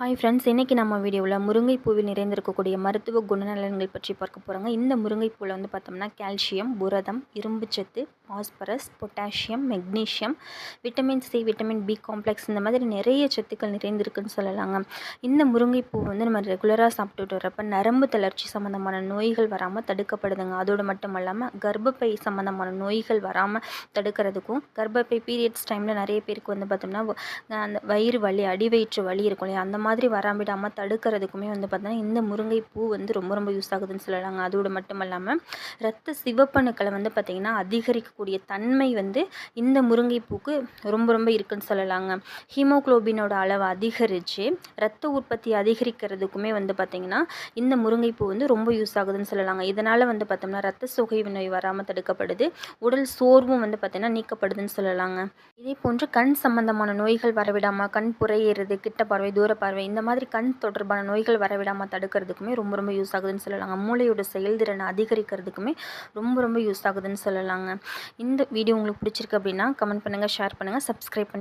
Hi friends இன்றைக்கி நம்ம வீடியோவில் முருங்கைப்பூவில் நிறைந்திருக்கக்கூடிய மருத்துவ குணநலன்கள் பற்றி பார்க்க போகிறோங்க இந்த முருங்கைப்பூவில் வந்து பார்த்தோம்னா கால்சியம் புரதம் இரும்புச்சத்து phosphorus potassium magnesium vitamin C vitamin B complex இந்த மாதிரி நிறைய சத்துக்கள் நிறைந்திருக்குன்னு சொல்லலாங்க. இந்த முருங்கைப்பூ வந்து நம்ம ரெகுலராக சாப்பிட்டுட்டு வரப்போ நரம்பு தளர்ச்சி சம்மந்தமான நோய்கள் வராமல் தடுக்கப்படுதுங்க. அதோடு மட்டும் இல்லாமல் கர்ப்பப்பை சம்மந்தமான நோய்கள் வராமல் தடுக்கிறதுக்கும் கர்ப்பப்பை பீரியட்ஸ் டைமில் நிறைய பேருக்கு வந்து பார்த்தோம்னா அந்த வயிறு வலி அடிவயிற்று வலி இருக்கும் இல்லையா? அந்த மாதிரி வராமிடாமல் தடுக்கிறதுக்குமே வந்து பார்த்தீங்கன்னா இந்த முருங்கைப்பூ வந்து ரொம்ப ரொம்ப யூஸ் ஆகுதுன்னு சொல்லலாங்க. அதோடு மட்டும் இல்லாமல் ரத்த சிவப்பணுக்களை வந்து பார்த்திங்கன்னா இருக்கக்கூடிய தன்மை வந்து இந்த முருங்கைப்பூக்கு ரொம்ப ரொம்ப இருக்குன்னு சொல்லலாங்க. ஹீமோக்ளோபினோட அளவு அதிகரித்து ரத்த உற்பத்தி அதிகரிக்கிறதுக்குமே வந்து பார்த்திங்கன்னா இந்த முருங்கைப்பூ வந்து ரொம்ப யூஸ் ஆகுதுன்னு சொல்லலாங்க. இதனால் வந்து பார்த்தோம்னா ரத்த சுகைவு நோய் வராமல் தடுக்கப்படுது உடல் சோர்வும் வந்து பார்த்திங்கன்னா நீக்கப்படுதுன்னு சொல்லலாங்க. இதே போன்று கண் சம்பந்தமான நோய்கள் வரவிடாமல் கண் புறையிறது கிட்ட பார்வை தூர பார்வை பார்வை இந்த மாதிரி கண் தொடர்பான நோய்கள் வரவிடாமல் தடுக்கிறதுக்குமே ரொம்ப ரொம்ப யூஸ் ஆகுதுன்னு சொல்லலாங்க. மூளையோட செயல்திறனை அதிகரிக்கிறதுக்குமே ரொம்ப ரொம்ப யூஸ் ஆகுதுன்னு சொல்லலாங்க. இந்த வீடியோ உங்களுக்கு பிடிச்சிருக்கு அப்படின்னா கமெண்ட் பண்ணுங்கள் ஷேர் பண்ணுங்கள் சப்ஸ்கிரைப் பண்ணி